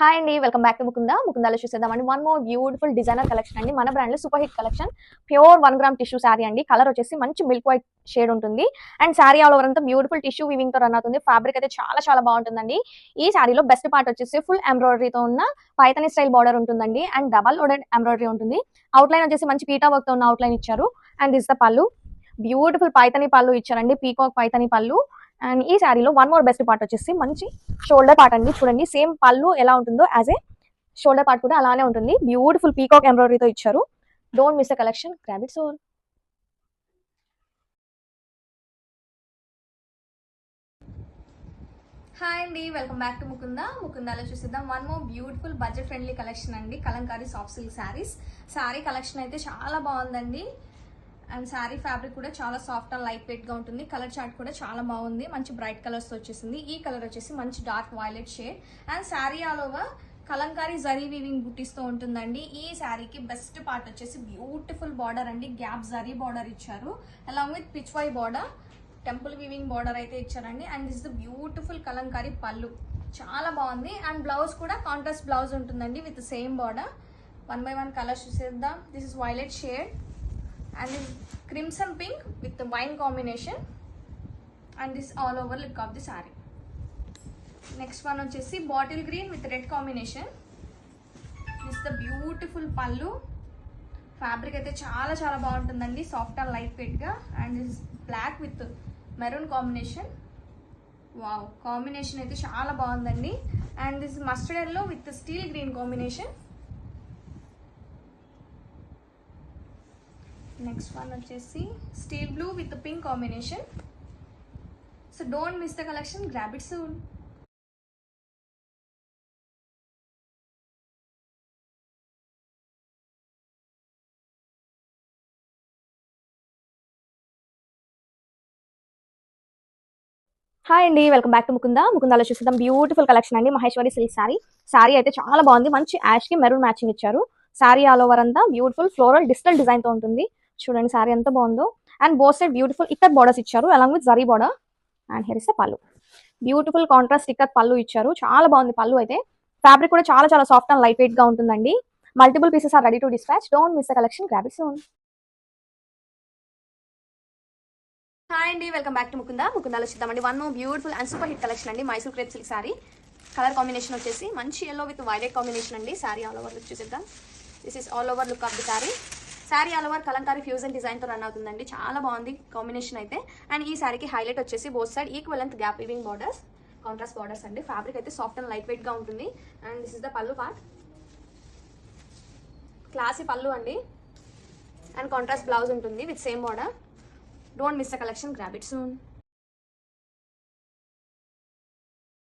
Hi అండి welcome back to Mukunda. ముకుందాలో చూసేద్దామండి. One more beautiful designer collection అండి. మన బ్రాండ్లో super hit collection pure one gram tissue saree అండి. కలర్ వచ్చేసి మంచి మిల్క్ వైట్ షేడ్ ఉంటుంది. అండ్ శారీ ఆల్ ఓవర్ అంతా బ్యూటిఫుల్ టిష్యూ వివింగ్తో రన్ అవుతుంది. ఫ్యాబ్రిక్ అయితే చాలా చాలా బాగుంటుందండి. ఈ శారీలో బెస్ట్ పార్ట్ వచ్చేసి ఫుల్ ఎంబ్రాయిడరీతో ఉన్న పైతని స్టైల్ బార్డర్ ఉంటుందండి. అండ్ డబల్ ఓడెడ్ ఎంబ్రాయిడరీ ఉంటుంది. అవుట్ లైన్ వచ్చేసి మంచి పీటా వర్క్తో ఉన్న అవుట్ లైన్ ఇచ్చారు అండ్ దిస్ ద పళ్ళు బ్యూటిఫుల్ పైతని పళ్ళు ఇచ్చారండి. పీకాక్ పైతని పళ్ళు అండ్ ఈ శారీలో వన్ మోర్ బెస్ట్ పార్ట్ వచ్చేసి మంచి షోల్డర్ పార్ట్ అండి. చూడండి సేమ్ పళ్ళు ఎలా ఉంటుందో యాజ్ ఏ షోల్డర్ పార్ట్ కూడా అలానే ఉంటుంది. బ్యూటిఫుల్ పీకాక్ ఎంబ్రాయిడరీతో ఇచ్చారు. Don't miss the collection grab it soon hi అండి వెల్కమ్ బ్యాక్ టు ముకుంద ముకుందాలో చూసిద్దాం. One more beautiful budget friendly collection అండి. Kalamkari soft silk sarees saree collection అయితే చాలా బాగుందండి. అండ్ శారీ ఫ్యాబ్రిక్ కూడా చాలా సాఫ్ట్ అండ్ లైట్ వెయిట్గా ఉంటుంది. కలర్ చార్ట్ కూడా చాలా బాగుంది. మంచి బ్రైట్ కలర్స్ వచ్చేసింది. ఈ కలర్ వచ్చేసి మంచి dark violet shade. And saree all over Kalamkari zari weaving butis ఉంటుందండి. ఈ శారీకి బెస్ట్ పార్ట్ వచ్చేసి బ్యూటిఫుల్ బార్డర్ అండి. గ్యాప్ జరీ బార్డర్ ఇచ్చారు. అలాంగ్ విత్ పిచ్ వై బార్డర్. టెంపుల్ వీవింగ్ బార్డర్ అయితే ఇచ్చారండి. And this the beautiful Kalamkari pallu. చాలా బాగుంది. అండ్ బ్లౌజ్ కూడా కాంట్రాస్ట్ బ్లౌజ్ ఉంటుందండి with same border. One by one colours చూసేద్దాం. This is violet shade. And this crimson pink with the wine combination. And this all over look of the saree. Next one వచ్చేసి bottle green with red combination this the beautiful pallu fabric అయితే చాలా చాలా బాగుంటుందండి. Soft and light వెయిట్గా and this black with maroon combination wow combination అయితే చాలా బాగుందండి. And this mustard yellow with steel green combination next one వచ్చేసి steel blue with pink combination so don't miss the collection grab it soon hi అండి welcome back to Mukunda ముకుందాలో చూసిద్దాం beautiful collection అండి. Maheshwari silk saree saree అయితే చాలా బాగుంది. మంచి యాష్కి మెరూన్ మ్యాచింగ్ ఇచ్చారు. సారీ ఆల్ ఓవర్ అంతా బ్యూటిఫుల్ ఫ్లోరల్ డిజిటల్ డిజైన్తో ఉంటుంది. చూడండి సారీ ఎంత బాగుందో. అండ్ బోత్ సైడ్ బ్యూటిఫుల్ ఇక్కడ బార్డర్స్ ఇచ్చారు along with zari border and here is pallu beautiful contrast ఇక్కడ పళ్ళు ఇచ్చారు చాలా బాగుంది పళ్ళు అయితే. ఫ్యాబ్రిక్ కూడా చాలా చాలా సాఫ్ట్ అండ్ లైట్ వెయిట్గా ఉంటుందండి. Multiple pieces are ready to dispatch don't miss the collection grab it soon hi అండి వెల్కమ్ బ్యాక్ టు ముకుందా ముకుందాలో చూద్దామండి. One more beautiful and super hit collection అండి Mysore crepe silk saree colour combination వచ్చేసి మంచి yellow with violet combination అండి sorry all over look చూసిద్దాం. This is all over look of the saree saree all over Kalamkari fusion డిజైన్తో run అవుతుందండి. చాలా బాగుంది combination అయితే. And ఈ శారీకి హైలైట్ వచ్చేసి both side equal length gap weaving borders contrast borders అండి. ఫ్యాబ్రిక్ అయితే సాఫ్ట్ అండ్ లైట్ వెయిట్గా ఉంటుంది. And this is the pallu part classy pallu అండి. అండ్ కాంట్రాస్ట్ బ్లౌజ్ ఉంటుంది with same border don't miss the collection grab it soon